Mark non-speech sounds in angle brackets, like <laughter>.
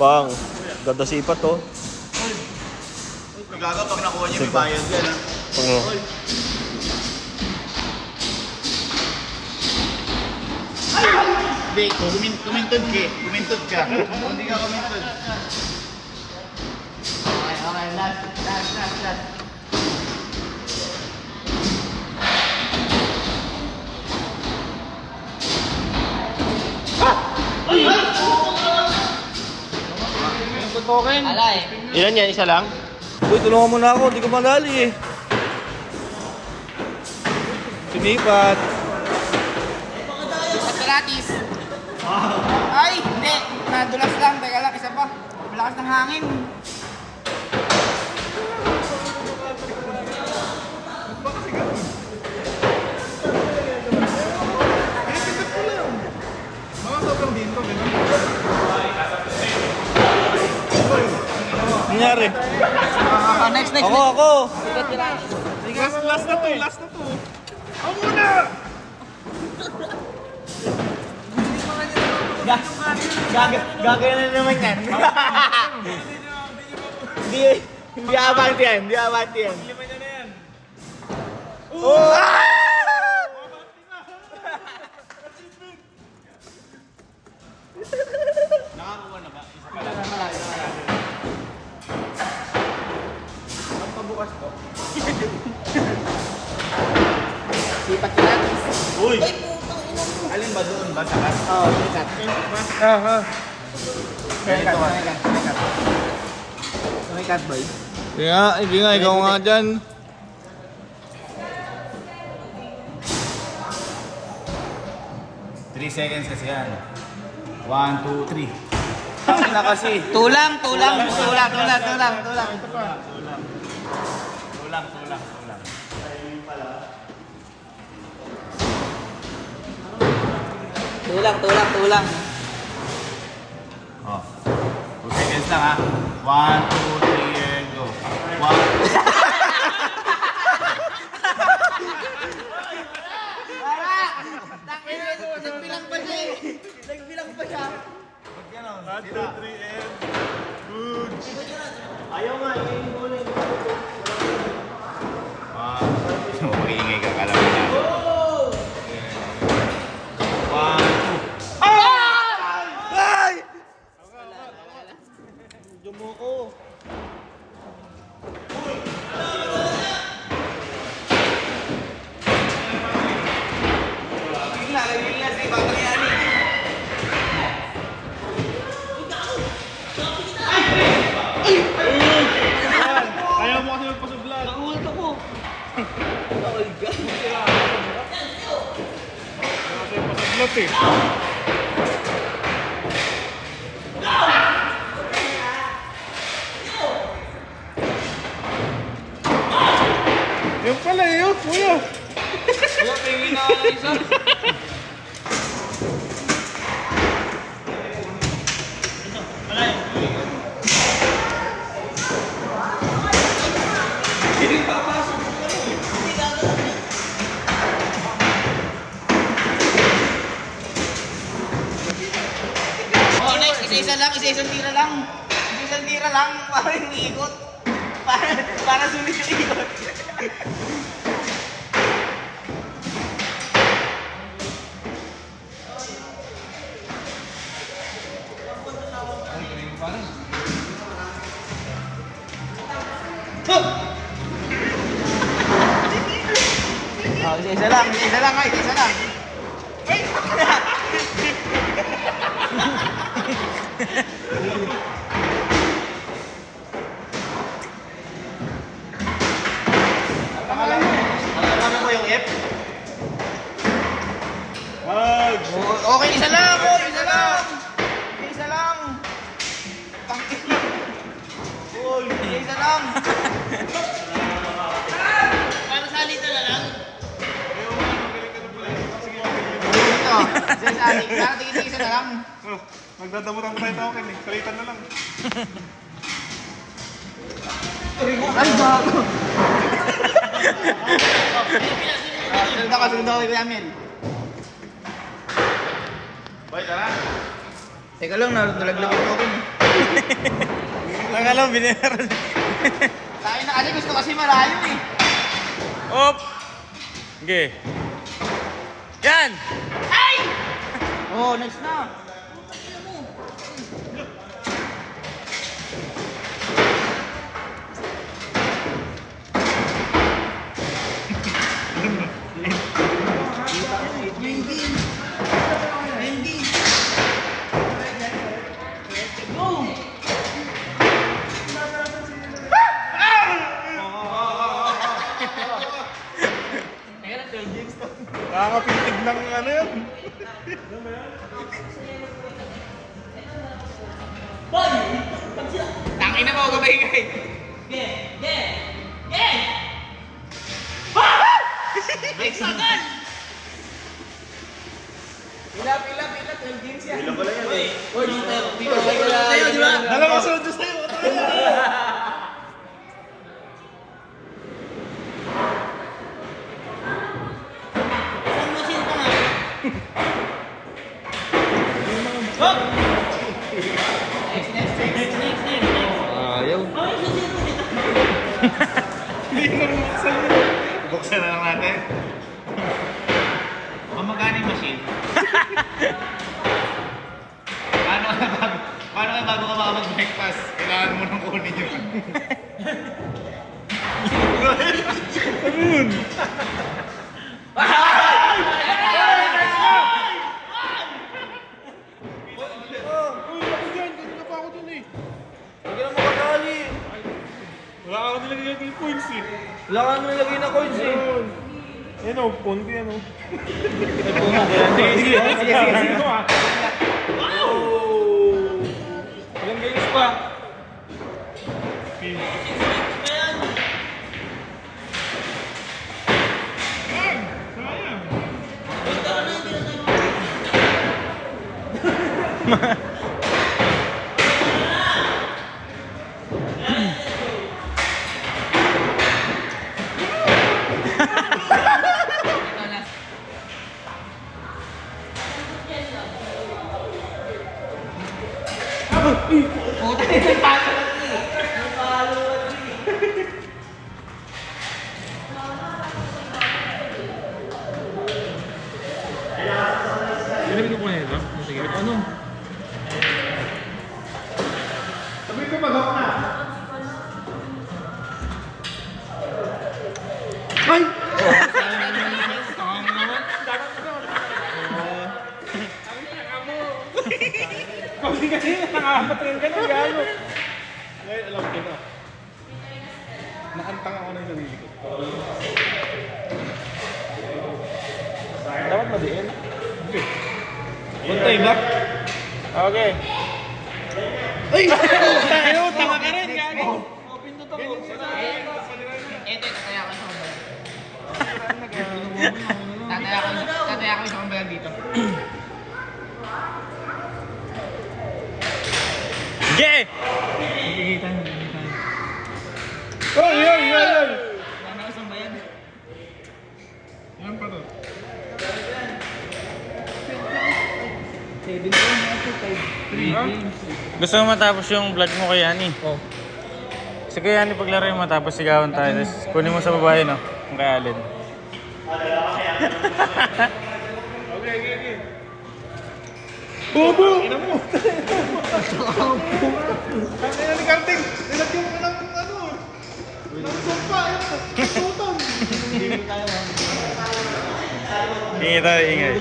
Bang. Ganda sipat to. Gaga pag nakuha niya may bayad yan. ah. Pang, Hindi, kumin kumintod ka. Kumintod ka. Hindi ka kumintod. Okay, okay. Last, last, last, last. Alay. ilan yan? Isa lang? Uy, tulungan mo na ako. Hindi ko madali eh. Sinipat. Gratis. Ay, hindi. Nadulas lang. Teka lang, isa pa. Malakas ng hangin. Nangyari? Ah, next, next, Ako, ako. Last, last na to, last na to. Gagawin na naman yan. Hindi, hindi abante yan. Hindi abante yan. Oh! Sipat gratis. Uy! Alin ba doon? Ba sa kat? Oo, oh, sikat. Ah, ah. Sikat, sikat, sikat. Sikat, boy. Hindi nga, hindi nga. Ikaw nga dyan. Three seconds kasi yan. One, two, three. Ang na kasi. Tulang, tulang, tulang, tulang, tulang, tulang. Tulang, tulang, tulang. Tulang, tulang, tulang. Oh. Two seconds lang ha. One, two, three, and go. One. Tangin, nagbilang pa siya eh. Nagbilang pa siya. One, two, three, and... Ayaw nga, yung muna yung. Huwag Kasi pasublat eh. Yung pala yun, kuya. Wala, pingin na ako ng isa. Oh, next, isa-isa lang, isa-isang tira lang. Isa-isang tira lang, para yung ikot. Para, para sulit yung. Oh, isa-isa lang, isa-isa lang, ay, isa lang. Alam mo yung F? Oh, okay, isa lang, oh, isa lang. Isa lang. Uy, isa lang. Paano salita na lang? Isa sa atin. Parang tigil-tigil na lang. Magdadamutan tayo token eh. Salitan na lang. Ay, bago. Sunod ako, sunod ako kay Amel. Boy, tara. Teka lang, nalaglag yung token eh. Nakala mo, binayaran. Akin na kasi gusto kasi malayo eh. Op! Okay. Yan! <laughs> Oh, next na. Nakakapitig ng ano yun. Tangin na mo, gabay-gabay. Next agad! Pila, pila, pila, 12 games yan. Pila pala yan eh. Oy, dito, dito, dito, ba? Dalawa sunod sa'yo. Isang kunin yun. Wala ka nilagay yung points eh. Wala ka nilagay na coins eh. Yan o, phone ko yan o. Sige, sige. Sige, sige, sige. Ilang games pa? Puta, yung palo kasi. Nakantang ako ng sarili ko. Dapat madiin. Buntay ba? Okay. Ay! <laughs> Ano, tama ka rin, gago. Ito, ito, tataya ko sa kumbayan. <laughs> Tataya ko sa kumbayan dito. Sige! Oh, yan, yan, yan. Ano ko sa kumbayan? Yan pa to. Gusto mo matapos yung vlog mo kay Yani? Oo. Kasi kay Yani paglaro yung matapos sigawan tayo. Tapos kunin mo sa babae, no? Yung kay Alin. <laughs> Okay, okay, okay. Bobo! Ina mo! Ang ina ni Karting! Nilagyan mo ng ano? Ng sopa! Ayun! Sultan! Ingay tayo, ingay.